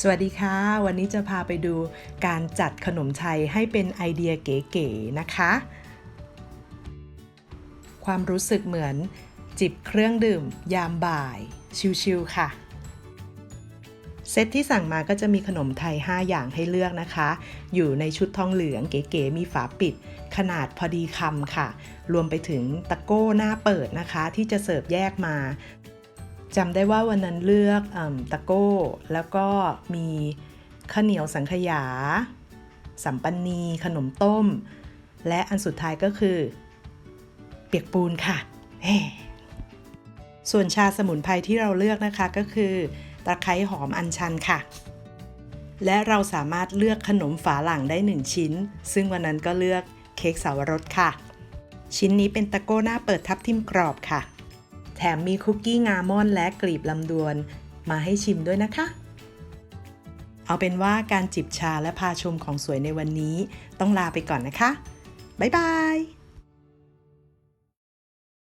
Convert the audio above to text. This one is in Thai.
สวัสดีค่ะ วันนี้จะพาไปดูการจัดขนมไทยให้เป็นไอเดียเก๋ๆนะคะ ความรู้สึกเหมือนจิบเครื่องดื่ม ยามบ่าย ชิลๆค่ะ เซตที่สั่งมาก็จะมีขนมไทย 5 อย่างให้เลือกนะคะ อยู่ในชุดทองเหลืองเก๋ๆมีฝาปิด ขนาดพอดีคำค่ะ รวมไปถึงตะโก้หน้าเปิดนะคะ ที่จะเสิร์ฟแยกมา จำได้ว่าวันนั้นเลือกอตะโก้ แล้วก็มีข้าวเหนียวสังขยา สัมปันนี ขนมต้ม และอันสุดท้ายก็คือ เปียกปูนค่ะ ส่วนชาสมุนไพรที่เราเลือกนะคะก็คือตะไคร้หอมอัญชันค่ะ และเราสามารถเลือกขนมฝาหลังได้ 1 ชิ้น ซึ่งวันนั้นก็เลือกเค้กสาวรสค่ะ ชิ้นนี้เป็นตะโก้หน้าเปิดทับทิมกรอบค่ะ ถมมีคุกกี้งาม่อนและกลีบลำดวน มาให้ชิมด้วยนะคะ เอาเป็นว่าการจิบชาและพาชมของสวยในวันนี้ ต้องลาไปก่อนนะคะ บ๊ายบาย